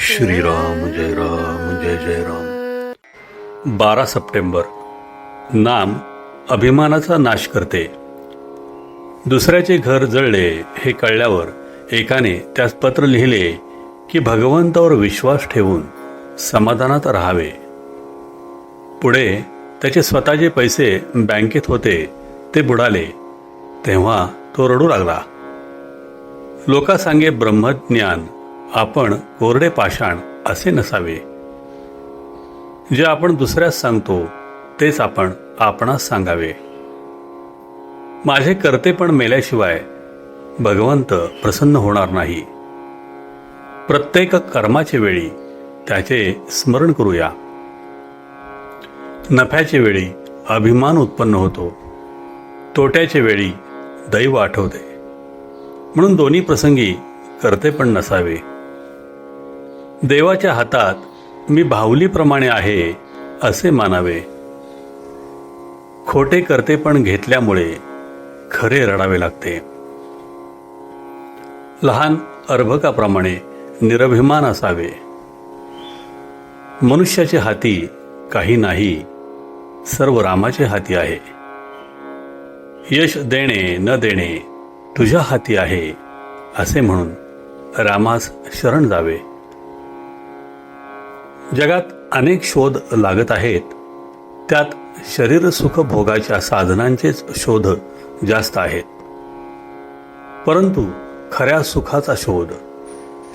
श्रीराम जय राम जय जय राम. बारा सप्टेंबर. नाम अभिमानाचा नाश करते. दुसऱ्याचे घर जळले हे कळल्यावर एकाने त्यास पत्र लिहिले की भगवंतावर विश्वास ठेवून समाधानात राहावे. पुढे त्याचे स्वतःचे पैसे बँकेत होते ते बुडाले. तेव्हा तो रडू लागला. लोका सांगे ब्रह्मज्ञान आपण कोरडे पाषाण असे नसावे. जे आपण दुसऱ्यास सांगतो तेच आपण आपणास सांगावे. माझे कर्ते पण मेल्याशिवाय भगवंत प्रसन्न होणार नाही. प्रत्येक कर्माचे वेळी त्याचे स्मरण करूया. नफ्याचे वेळी अभिमान उत्पन्न होतो. तोट्याचे वेळी दैव आठवते. म्हणून दोन्ही प्रसंगी करते पण नसावे. देवाच्या हातात मी भावलीप्रमाणे आहे असे मानावे. खोटे करते पण घेतल्यामुळे खरे रडावे लागते. लहान अर्भकाप्रमाणे निरभिमान असावे. मनुष्याचे हाती काही नाही सर्व रामाचे हाती आहे. यश देणे न देणे तुझ्या हाती आहे असे म्हणून रामास शरण जावे. जगात अनेक शोध लागत आहेत. त्यात शरीर सुख भोगाच्या साधनांचेच शोध जास्त आहेत. परंतु खऱ्या सुखाचा शोध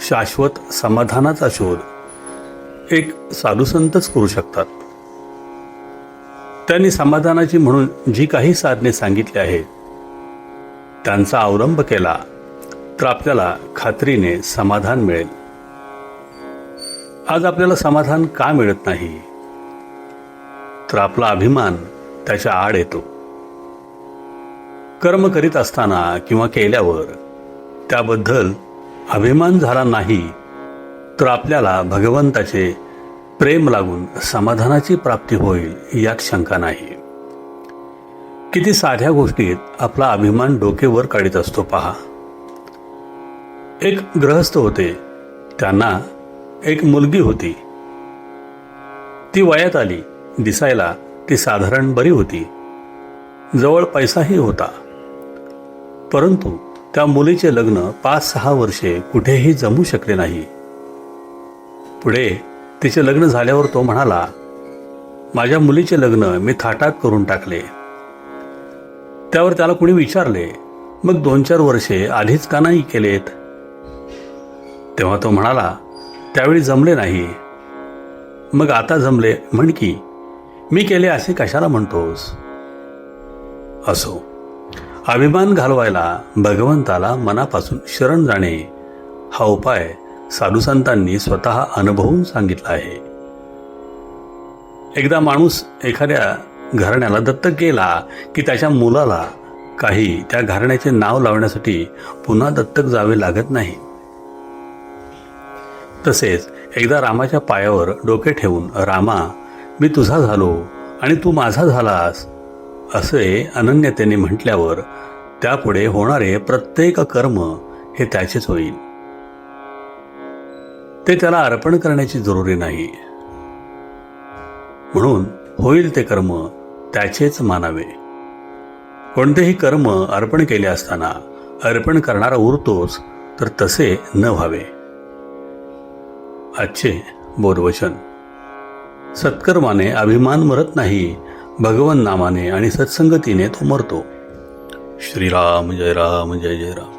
शाश्वत समाधानाचा शोध एक साधुसंतच करू शकतात. त्यांनी समाधानाची म्हणून जी काही साधने सांगितली आहेत त्यांचा अवलंब केला तर आपल्याला खात्रीने समाधान मिळेल. आज आपल्याला समाधान का मिळत नाही? तर आपला अभिमान त्याच्या आड येतो. कर्म करीत असताना किंवा केल्यावर त्याबद्दल अभिमान झाला नाही तर आपल्याला भगवंताचे प्रेम लागून समाधानाची प्राप्ती होईल यात शंका नाही. किती साध्या गोष्टीत आपला अभिमान डोकेवर काढीत असतो पहा. एक ग्रहस्थ होते त्यांना एक मुलगी होती. ती वयात आली दिसायला ती साधारण बरी होती. जवळ पैसाही होता. परंतु त्या मुलीचे लग्न पाच सहा वर्षे कुठेही जमू शकले नाही. पुढे तिचे लग्न झाल्यावर तो म्हणाला माझ्या मुलीचे लग्न मी थाटात करून टाकले. त्यावर त्याला कुणी विचारले मग दोन चार वर्षे आधीच का नाही केलेत? तेव्हा तो म्हणाला त्यावेळी जमले नाही. मग आता जमले? म्हण की मी केले असे कशाला म्हणतोस? असो. अभिमान घालवायला भगवंताला मनापासून शरण जाणे हा उपाय साधुसंतांनी स्वतः अनुभवून सांगितलं आहे. एकदा माणूस एखाद्या घराण्याला दत्तक गेला की त्याच्या मुलाला काही त्या घराण्याचे नाव लावण्यासाठी पुन्हा दत्तक जावे लागत नाही. तसेच एकदा रामाच्या पायावर डोके ठेवून रामा मी तुझा झालो आणि तू माझा झालास असे अनन्यतेने म्हटल्यावर त्यापुढे होणारे प्रत्येक कर्म हे त्याचेच होईल. ते त्याला अर्पण करण्याची जरुरी नाही. म्हणून होईल ते कर्म त्याचेच मानावे. कोणतेही कर्म अर्पण केले असताना अर्पण करणारा उरतोच तर तसे न व्हावे. आजचे बोधवचन. सत्कर्माने अभिमान मरत नाही भगवन नामाने आणि सत्संगतीने तो मरतो. श्रीराम जय राम जय जय राम.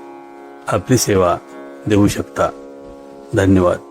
आपली सेवा देऊ शकता. धन्यवाद.